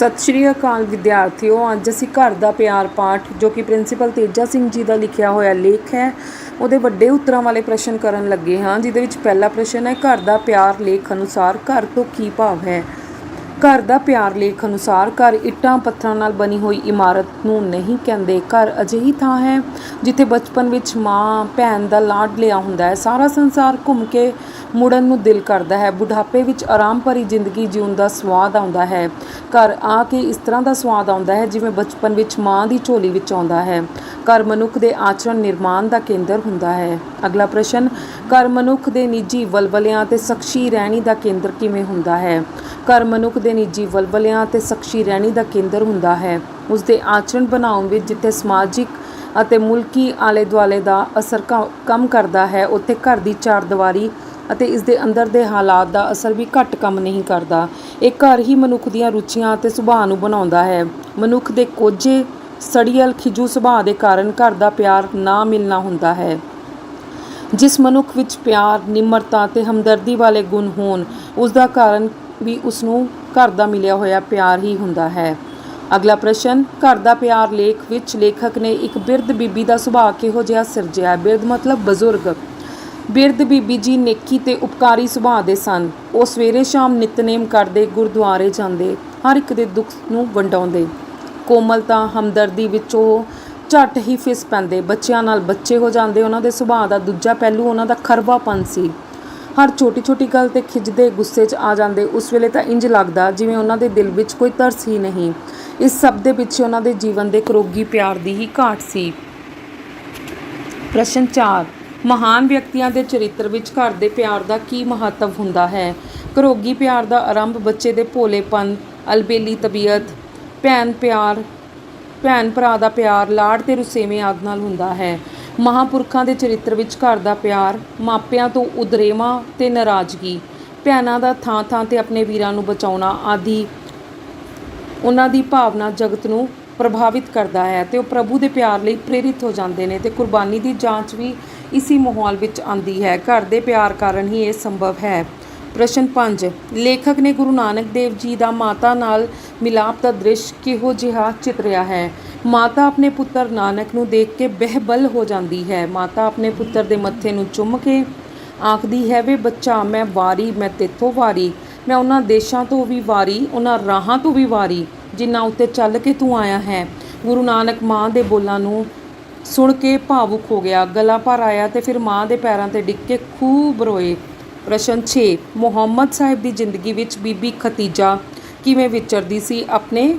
ਸਤਿ ਸ਼੍ਰੀ ਅਕਾਲ ਵਿਦਿਆਰਥੀਓ, ਅੱਜ ਅਸੀਂ ਘਰ ਦਾ ਪਿਆਰ ਪਾਠ, ਜੋ ਕਿ ਪ੍ਰਿੰਸੀਪਲ ਤੇਜਾ ਸਿੰਘ ਜੀ ਦਾ ਲਿਖਿਆ ਹੋਇਆ ਲੇਖ ਹੈ, ਉਹਦੇ ਵੱਡੇ ਉੱਤਰਾਂ ਵਾਲੇ ਪ੍ਰਸ਼ਨ ਕਰਨ ਲੱਗੇ ਹਾਂ, ਜਿਹਦੇ ਵਿੱਚ ਪਹਿਲਾ ਪ੍ਰਸ਼ਨ ਹੈ, ਘਰ ਦਾ ਪਿਆਰ ਲੇਖ ਅਨੁਸਾਰ ਘਰ ਤੋਂ ਕੀ ਭਾਵ ਹੈ? ਘਰ ਦਾ ਪਿਆਰ ਲੇਖ ਅਨੁਸਾਰ ਘਰ ਇੱਟਾਂ ਪੱਥਰਾਂ ਨਾਲ ਬਣੀ ਹੋਈ ਇਮਾਰਤ ਨੂੰ ਨਹੀਂ ਕਹਿੰਦੇ। ਘਰ ਅਜਿਹੀ ਥਾਂ ਹੈ ਜਿੱਥੇ ਬਚਪਨ ਵਿੱਚ ਮਾਂ, ਭੈਣ ਦਾ ਲਾਡ ਲਿਆ ਹੁੰਦਾ ਹੈ। ਸਾਰਾ ਸੰਸਾਰ ਘੁੰਮ ਕੇ ਮੁੜਨ ਨੂੰ ਦਿਲ ਕਰਦਾ ਹੈ। ਬੁਢਾਪੇ ਵਿੱਚ ਆਰਾਮ ਭਰੀ ਜ਼ਿੰਦਗੀ ਜਿਉਣ ਦਾ ਸਵਾਦ ਆਉਂਦਾ ਹੈ। ਘਰ ਆ ਕੇ ਇਸ ਤਰ੍ਹਾਂ ਦਾ ਸਵਾਦ ਆਉਂਦਾ ਹੈ ਜਿਵੇਂ ਬਚਪਨ ਵਿੱਚ ਮਾਂ ਦੀ ਝੋਲੀ ਵਿੱਚ ਆਉਂਦਾ ਹੈ। ਘਰ ਮਨੁੱਖ ਦੇ ਆਚਰਣ ਨਿਰਮਾਣ ਦਾ ਕੇਂਦਰ ਹੁੰਦਾ ਹੈ। ਅਗਲਾ ਪ੍ਰਸ਼ਨ, ਘਰ ਮਨੁੱਖ ਦੇ ਨਿੱਜੀ ਵਲਵਲਿਆਂ ਤੇ ਸਖਸ਼ੀ ਰਹਿਣੀ ਦਾ ਕੇਂਦਰ ਕਿਵੇਂ ਹੁੰਦਾ ਹੈ? ਘਰ ਮਨੁੱਖ ਦੇ ਨਿੱਜੀ ਵਲਵਲਿਆਂ ਅਤੇ ਸਖਸ਼ੀ ਰਹਿਣੀ ਦਾ ਕੇਂਦਰ ਹੁੰਦਾ ਹੈ। ਉਸ ਦੇ ਆਚਰਣ ਬਣਾਉਣ ਵਿੱਚ ਜਿੱਥੇ ਸਮਾਜਿਕ ਅਤੇ ਮੁਲਕੀ ਆਲੇ ਦੁਆਲੇ ਦਾ ਅਸਰ ਕੰਮ ਕਰਦਾ ਹੈ, ਉੱਥੇ ਘਰ ਦੀ ਚਾਰਦੀਵਾਰੀ ਅਤੇ ਇਸ ਦੇ ਅੰਦਰ ਦੇ ਹਾਲਾਤ ਦਾ ਅਸਰ ਵੀ ਘੱਟ ਕੰਮ ਨਹੀਂ ਕਰਦਾ। ਇਹ ਘਰ ਹੀ ਮਨੁੱਖ ਦੀਆਂ ਰੁਚੀਆਂ ਅਤੇ ਸੁਭਾਅ ਨੂੰ ਬਣਾਉਂਦਾ ਹੈ। ਮਨੁੱਖ ਦੇ ਕੋਝੇ, ਸੜੀਅਲ ਖਿਜੂ ਸੁਭਾਅ ਦੇ ਕਾਰਨ ਘਰ ਦਾ ਪਿਆਰ ਨਾ ਮਿਲਣਾ ਹੁੰਦਾ ਹੈ। ਜਿਸ ਮਨੁੱਖ ਵਿੱਚ ਪਿਆਰ, ਨਿਮਰਤਾ ਤੇ ਹਮਦਰਦੀ ਵਾਲੇ ਗੁਣ ਹੋਣ ਉਸ ਦਾ ਕਾਰਨ ਵੀ ਉਸ ਨੂੰ ਘਰ ਦਾ ਮਿਲਿਆ ਹੋਇਆ ਪਿਆਰ ਹੀ ਹੁੰਦਾ ਹੈ। ਅਗਲਾ ਪ੍ਰਸ਼ਨ, ਘਰ ਦਾ ਪਿਆਰ ਲੇਖ ਵਿੱਚ ਲੇਖਕ ਨੇ ਇੱਕ ਬਿਰਧ ਬੀਬੀ ਦਾ ਸੁਭਾਅ ਕਿਹੋ ਜਿਹਾ ਸਿਰਜਿਆ? ਬਿਰਧ ਮਤਲਬ ਬਜ਼ੁਰਗ। ਬਿਰਧ ਬੀਬੀ ਜੀ ਨੇਕੀ ਤੇ ਉਪਕਾਰੀ ਸੁਭਾਅ ਦੇ ਸਨ। ਉਹ ਸਵੇਰੇ ਸ਼ਾਮ ਨਿਤਨੇਮ ਕਰਦੇ, ਗੁਰਦੁਆਰੇ ਜਾਂਦੇ, ਹਰ ਇੱਕ ਦੇ ਦੁੱਖ ਨੂੰ ਵੰਡਾਉਂਦੇ। ਕੋਮਲਤਾ ਹਮਦਰਦੀ ਵਿੱਚ ਉਹ ਝੱਟ ਹੀ ਫਿਸ ਪੈਂਦੇ। ਬੱਚਿਆਂ ਨਾਲ ਬੱਚੇ ਹੋ ਜਾਂਦੇ, ਉਹਨਾਂ ਦੇ ਸੁਭਾਅ ਦਾ ਦੂਜਾ ਪਹਿਲੂ ਉਹਨਾਂ ਦਾ ਖਰਵਾਪਨ ਸੀ। ਹਰ ਛੋਟੀ ਛੋਟੀ ਗੱਲ ਤੇ ਖਿੱਚਦੇ ਗੁੱਸੇ 'ਚ ਆ ਜਾਂਦੇ, ਉਸ ਵੇਲੇ ਤਾਂ ਇੰਜ ਲੱਗਦਾ ਜਿਵੇਂ ਉਹਨਾਂ ਦੇ ਦਿਲ ਵਿੱਚ ਕੋਈ ਤਰਸ ਹੀ ਨਹੀਂ। ਇਸ ਸਭ ਦੇ ਪਿੱਛੇ ਉਹਨਾਂ ਦੇ ਜੀਵਨ ਦੇ ਕਰੋਗੀ ਪਿਆਰ ਦੀ ਹੀ ਘਾਟ ਸੀ। ਪ੍ਰਸ਼ਨ 4 ਮਹਾਨ ਵਿਅਕਤੀਆਂ ਦੇ ਚਰਿੱਤਰ ਵਿੱਚ ਘਰ ਦੇ ਪਿਆਰ ਦਾ ਕੀ ਮਹੱਤਵ ਹੁੰਦਾ ਹੈ? ਘਰੋਗੀ ਪਿਆਰ ਦਾ ਆਰੰਭ ਬੱਚੇ ਦੇ ਭੋਲੇਪਨ, ਅਲਬੇਲੀ ਤਬੀਅਤ, ਭੈਣ ਪਿਆਰ, ਭੈਣ ਭਰਾ ਦਾ ਪਿਆਰ, ਲਾੜ ਤੇ ਰੁਸੇਵੇਂ ਆਦਿ ਨਾਲ ਹੁੰਦਾ ਹੈ। ਮਹਾਪੁਰਖਾਂ ਦੇ ਚਰਿੱਤਰ ਵਿੱਚ ਘਰ ਦਾ ਪਿਆਰ, ਮਾਪਿਆਂ ਤੋਂ ਉਦਰੇਵਾਂ ਤੇ ਨਾਰਾਜ਼ਗੀ, ਭੈਣਾਂ ਦਾ ਥਾਂ ਥਾਂ ਤੇ ਆਪਣੇ ਵੀਰਾਂ ਨੂੰ ਬਚਾਉਣਾ ਆਦਿ, ਉਹਨਾਂ ਦੀ ਭਾਵਨਾ ਜਗਤ ਨੂੰ ਪ੍ਰਭਾਵਿਤ ਕਰਦਾ ਹੈ ਤੇ ਉਹ ਪ੍ਰਭੂ ਦੇ ਪਿਆਰ ਲਈ ਪ੍ਰੇਰਿਤ ਹੋ ਜਾਂਦੇ ਨੇ ਤੇ ਕੁਰਬਾਨੀ ਦੀ ਜਾਂਚ ਵੀ ਇਸੀ ਮਾਹੌਲ ਵਿੱਚ ਆਂਦੀ ਹੈ। ਘਰ ਦੇ ਪਿਆਰ ਕਾਰਨ ਹੀ ਇਹ ਸੰਭਵ ਹੈ। ਪ੍ਰਸ਼ਨ 5 ਲੇਖਕ ਨੇ ਗੁਰੂ ਨਾਨਕ ਦੇਵ ਜੀ ਦਾ ਮਾਤਾ ਨਾਲ ਮਿਲਾਪ ਦਾ ਦ੍ਰਿਸ਼ ਕਿਹੋ ਜਿਹਾ ਚਿਤਰਿਆ ਹੈ? ਮਾਤਾ ਆਪਣੇ ਪੁੱਤਰ ਨਾਨਕ ਨੂੰ ਦੇਖ ਕੇ ਬਹਿਬਲ ਹੋ ਜਾਂਦੀ ਹੈ। ਮਾਤਾ ਆਪਣੇ ਪੁੱਤਰ ਦੇ ਮੱਥੇ ਨੂੰ ਚੁੰਮ ਕੇ ਆਖਦੀ ਹੈ, ਵੇ ਬੱਚਾ, ਮੈਂ ਵਾਰੀ, ਮੈਂ ਤੇਥੋਂ ਵਾਰੀ, ਮੈਂ ਉਹਨਾਂ ਦੇਸ਼ਾਂ ਤੋਂ ਵੀ ਵਾਰੀ, ਉਹਨਾਂ ਰਾਹਾਂ ਤੋਂ ਵੀ ਵਾਰੀ, ਜਿਨ੍ਹਾਂ ਉੱਤੇ ਚੱਲ ਕੇ ਤੂੰ ਆਇਆ ਹੈ। ਗੁਰੂ ਨਾਨਕ ਮਾਂ ਦੇ ਬੋਲਾਂ ਨੂੰ ਸੁਣ ਕੇ ਭਾਵੁਕ ਹੋ ਗਿਆ। ਗਲਾ ਭਰ ਆਇਆ ਤੇ ਫਿਰ ਮਾਂ ਦੇ ਪੈਰਾਂ ਤੇ ਡਿੱਗ ਕੇ ਖੂਬ ਰੋਏ। ਪ੍ਰਸ਼ਨ 6 ਮੁਹੰਮਦ ਸਾਹਿਬ ਦੀ ਜ਼ਿੰਦਗੀ ਵਿੱਚ ਬੀਬੀ ਖਤੀਜਾ ਕਿਵੇਂ ਵਿਚਰਦੀ ਸੀ? ਆਪਣੇ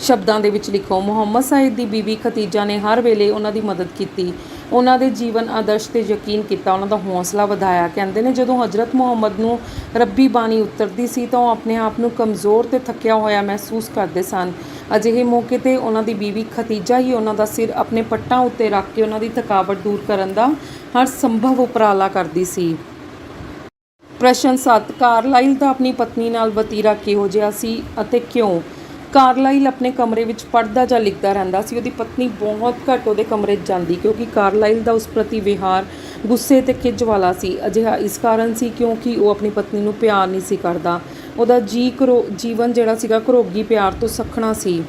ਸ਼ਬਦਾਂ ਦੇ ਵਿੱਚ ਲਿਖੋ, ਮੁਹੰਮਦ ਸਾਹਿਬ ਦੀ ਬੀਬੀ ਖਤੀਜਾ ਨੇ ਹਰ ਵੇਲੇ ਉਹਨਾਂ ਦੀ ਮਦਦ ਕੀਤੀ। ਉਹਨਾਂ ਦੇ ਜੀਵਨ ਆਦਰਸ਼ ਤੇ ਯਕੀਨ ਕੀਤਾ, ਉਹਨਾਂ ਦਾ ਹੌਸਲਾ ਵਧਾਇਆ। ਕਹਿੰਦੇ ਨੇ, ਜਦੋਂ ਹਜ਼ਰਤ ਮੁਹੰਮਦ ਨੂੰ ਰੱਬੀ ਬਾਣੀ ਉਤਰਦੀ ਸੀ ਤਾਂ ਉਹ ਆਪਣੇ ਆਪ ਨੂੰ ਕਮਜ਼ੋਰ ਤੇ ਥੱਕਿਆ ਹੋਇਆ ਮਹਿਸੂਸ ਕਰਦੇ ਸਨ। ਅਜਿਹੇ ਮੌਕੇ ਤੇ ਉਹਨਾਂ ਦੀ ਬੀਵੀ ਖਤੀਜਾ ਹੀ ਉਹਨਾਂ ਦਾ ਸਿਰ ਆਪਣੇ ਪੱਟਾਂ ਉੱਤੇ ਰੱਖ ਕੇ ਉਹਨਾਂ ਦੀ ਥਕਾਵਟ ਦੂਰ ਕਰਨ ਦਾ ਹਰ ਸੰਭਵ ਉਪਰਾਲਾ ਕਰਦੀ ਸੀ। ਪ੍ਰਸ਼ਨ 7 ਕਾਰਲਾਈਲ ਦਾ ਆਪਣੀ ਪਤਨੀ ਨਾਲ ਵਤੀਰਾ ਕਿਹੋ ਜਿਹਾ ਸੀ ਅਤੇ ਕਿਉਂ? ਕਾਰਲਾਈਲ ਆਪਣੇ ਕਮਰੇ ਵਿੱਚ ਪੜ੍ਹਦਾ ਜਾਂ ਲਿਖਦਾ ਰਹਿੰਦਾ ਸੀ, ਉਹਦੀ ਪਤਨੀ ਬਹੁਤ ਘੱਟ ਉਹਦੇ ਕਮਰੇ 'ਚ ਜਾਂਦੀ ਕਿਉਂਕਿ ਕਾਰਲਾਈਲ ਦਾ ਉਸ ਪ੍ਰਤੀ ਵਿਹਾਰ, ਗੁੱਸੇ ਤੇ ਖਿੱਚ ਵਾਲਾ ਸੀ। ਅਜਿਹਾ ਇਸ ਕਾਰਨ ਸੀ ਕਿਉਂਕਿ ਉਹ ਆਪਣੀ ਪਤਨੀ ਨੂੰ ਪਿਆਰ ਨਹੀਂ ਸੀ ਕਰਦਾ। ਉਹਦਾ ਜੀ ਕਰੋ ਜੀਵਨ ਜਿਹੜਾ ਸੀਗਾ ਘਰੋਗੀ ਪਿਆਰ ਤੋਂ ਸਖਣਾ ਸੀ।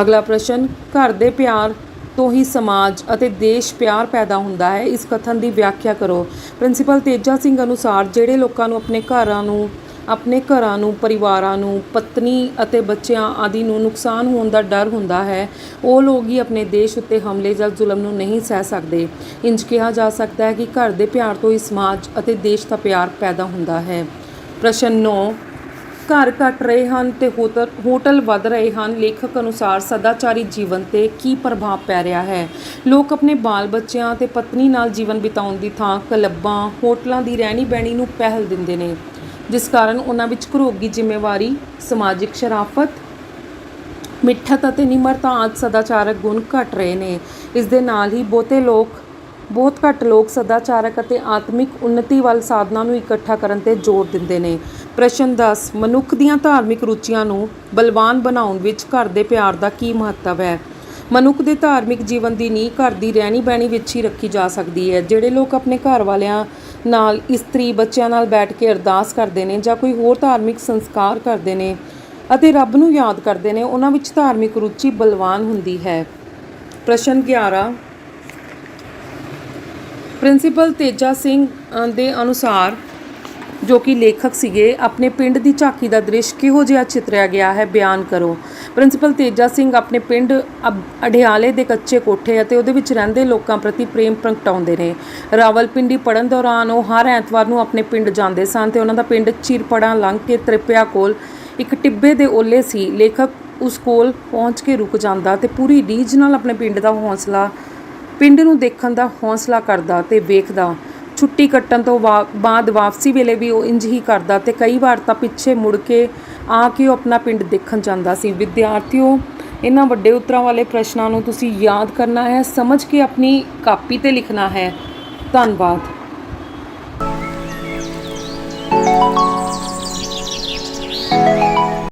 ਅਗਲਾ ਪ੍ਰਸ਼ਨ, ਘਰ ਦੇ ਪਿਆਰ ਤੋਂ ਹੀ ਸਮਾਜ ਅਤੇ ਦੇਸ਼ ਪਿਆਰ ਪੈਦਾ ਹੁੰਦਾ ਹੈ, ਇਸ ਕਥਨ ਦੀ ਵਿਆਖਿਆ ਕਰੋ। ਪ੍ਰਿੰਸੀਪਲ ਤੇਜਾ ਸਿੰਘ ਅਨੁਸਾਰ ਜਿਹੜੇ ਲੋਕਾਂ ਨੂੰ ਆਪਣੇ ਘਰਾਂ ਨੂੰ, ਆਪਣੇ ਘਰਾਂ ਨੂੰ, ਪਰਿਵਾਰਾਂ ਨੂੰ, ਪਤਨੀ ਅਤੇ ਬੱਚਿਆਂ ਆਦਿ ਨੂੰ ਨੁਕਸਾਨ ਹੋਣ ਦਾ ਡਰ ਹੁੰਦਾ ਹੈ, ਉਹ ਲੋਕ ਹੀ ਆਪਣੇ ਦੇਸ਼ ਉੱਤੇ ਹਮਲੇ ਜਾਂ ਜ਼ੁਲਮ ਨੂੰ ਨਹੀਂ ਸਹਿ ਸਕਦੇ। ਇੰਜ ਕਿਹਾ ਜਾ ਸਕਦਾ ਹੈ ਕਿ ਘਰ ਦੇ ਪਿਆਰ ਤੋਂ ਹੀ ਸਮਾਜ ਅਤੇ ਦੇਸ਼ ਦਾ ਪਿਆਰ ਪੈਦਾ ਹੁੰਦਾ ਹੈ। ਪ੍ਰਸ਼ਨ 9 ਘਰ ਘਟ ਰਹੇ ਹਨ ਤੇ ਹੋਟਲ ਹੋਟਲ ਵੱਧ ਰਹੇ ਹਨ। ਲੇਖਕ ਅਨੁਸਾਰ ਸਦਾਚਾਰੀ ਜੀਵਨ ਤੇ ਕੀ ਪ੍ਰਭਾਵ ਪੈ ਰਿਹਾ ਹੈ? ਲੋਕ ਆਪਣੇ ਬਾਲ ਬੱਚਿਆਂ ਤੇ ਪਤਨੀ ਨਾਲ ਜੀਵਨ ਬਿਤਾਉਣ ਦੀ ਥਾਂ ਕਲੱਬਾਂ, ਹੋਟਲਾਂ ਦੀ ਰਹਿਣੀ ਬਹਿਣੀ ਨੂੰ ਪਹਿਲ ਦਿੰਦੇ ਨੇ। ਜਿਸ ਕਾਰਨ ਉਹਨਾਂ ਵਿੱਚ ਘਰੋਗੀ ਜ਼ਿੰਮੇਵਾਰੀ, ਸਮਾਜਿਕ ਸ਼ਰਾਫਤ, ਮਿੱਠਤ ਅਤੇ ਨਿਮਰਤਾ ਆਦਿ ਸਦਾਚਾਰਕ ਗੁਣ ਘਟ ਰਹੇ ਨੇ। ਇਸ ਦੇ ਨਾਲ ਹੀ ਬਹੁਤੇ ਲੋਕ ਬਹੁਤ ਘੱਟ ਲੋਕ ਸਦਾਚਾਰਕ ਅਤੇ ਆਤਮਿਕ ਉન્નਤੀ ਵੱਲ ਸਾਧਨਾਂ ਨੂੰ ਇਕੱਠਾ ਕਰਨ ਤੇ ਜ਼ੋਰ ਦਿੰਦੇ ਨੇ। ਪ੍ਰਸ਼ਨ 10 ਮਨੁੱਖ ਦੀਆਂ ਧਾਰਮਿਕ ਰੁਚੀਆਂ ਨੂੰ ਬਲਵਾਨ ਬਣਾਉਣ ਵਿੱਚ ਘਰ ਦੇ ਪਿਆਰ ਦਾ ਕੀ ਮਹੱਤਵ ਹੈ? ਮਨੁੱਖ ਦੇ ਧਾਰਮਿਕ ਜੀਵਨ ਦੀ ਨੀਂਹ ਘਰ ਦੀ ਰਹਿਣੀ ਬਹਿਣੀ ਵਿੱਚ ਹੀ ਰੱਖੀ ਜਾ ਸਕਦੀ ਹੈ। ਜਿਹੜੇ ਲੋਕ ਆਪਣੇ ਘਰ ਵਾਲਿਆਂ ਨਾਲ, ਇਸਤਰੀ ਬੱਚਿਆਂ ਨਾਲ ਬੈਠ ਕੇ ਅਰਦਾਸ ਕਰਦੇ ਨੇ ਜਾਂ ਕੋਈ ਹੋਰ ਧਾਰਮਿਕ ਸੰਸਕਾਰ ਕਰਦੇ ਨੇ ਅਤੇ ਰੱਬ ਨੂੰ ਯਾਦ ਕਰਦੇ ਨੇ, ਉਹਨਾਂ ਵਿੱਚ ਧਾਰਮਿਕ ਰੁਚੀ ਬਲਵਾਨ ਹੁੰਦੀ ਹੈ। ਪ੍ਰਸ਼ਨ 11 ਪ੍ਰਿੰਸੀਪਲ ਤੇਜਾ ਸਿੰਘ ਦੇ ਅਨੁਸਾਰ ਜੋ ਕਿ ਲੇਖਕ ਸੀਗੇ, ਆਪਣੇ ਪਿੰਡ ਦੀ ਝਾਕੀ ਦਾ ਦ੍ਰਿਸ਼ ਕਿਹੋ ਜਿਹਾ ਚਿਤਰਿਆ ਗਿਆ ਹੈ, ਬਿਆਨ ਕਰੋ। ਪ੍ਰਿੰਸੀਪਲ ਤੇਜਾ ਸਿੰਘ ਆਪਣੇ ਪਿੰਡ ਅਬ- ਅਡਿਆਲੇ ਦੇ ਕੱਚੇ ਕੋਠੇ ਅਤੇ ਉਹਦੇ ਵਿੱਚ ਰਹਿੰਦੇ ਲੋਕਾਂ ਪ੍ਰਤੀ ਪ੍ਰੇਮ ਪ੍ਰਗਟਾਉਂਦੇ ਨੇ। ਰਾਵਲਪਿੰਡੀ ਪੜਨ ਦੌਰਾਨ ਉਹ ਹਰ ਐਤਵਾਰ ਨੂੰ ਆਪਣੇ ਪਿੰਡ ਜਾਂਦੇ ਸਨ ਤੇ ਉਹਨਾਂ ਦਾ ਪਿੰਡ ਚਿਰਪੜਾ ਲੰਘ ਕੇ ਤ੍ਰਿਪਿਆ ਕੋਲ ਇੱਕ ਟਿੱਬੇ ਦੇ ਓਲੇ ਸੀ। ਲੇਖਕ ਉਸ ਕੋਲ ਪਹੁੰਚ ਕੇ ਰੁਕ ਜਾਂਦਾ ਤੇ ਪੂਰੀ ਰੀਝ ਨਾਲ ਆਪਣੇ ਪਿੰਡ ਦਾ ਹੌਸਲਾ ਪਿੰਡ ਨੂੰ ਦੇਖਣ ਦਾ ਹੌਸਲਾ ਕਰਦਾ ਤੇ ਵੇਖਦਾ। ਛੁੱਟੀ ਕੱਟਣ ਤੋਂ ਵਾ- ਬਾਅਦ ਵਾਪਸੀ ਵੇਲੇ ਵੀ ਉਹ ਇੰਜ ਹੀ ਕਰਦਾ ਤੇ ਕਈ ਵਾਰ ਤਾਂ ਪਿੱਛੇ ਮੁੜ ਕੇ ਆ ਕੇ ਉਹ ਆਪਣਾ ਪਿੰਡ ਦੇਖਣ ਜਾਂਦਾ ਸੀ। ਵਿਦਿਆਰਥੀਓ, ਇਹਨਾਂ ਵੱਡੇ ਉਤਰਾਂ ਵਾਲੇ ਪ੍ਰਸ਼ਨਾਂ ਨੂੰ ਤੁਸੀਂ ਯਾਦ ਕਰਨਾ ਹੈ, ਸਮਝ ਕੇ ਆਪਣੀ ਕਾਪੀ ਤੇ ਲਿਖਣਾ ਹੈ। ਧੰਨਵਾਦ।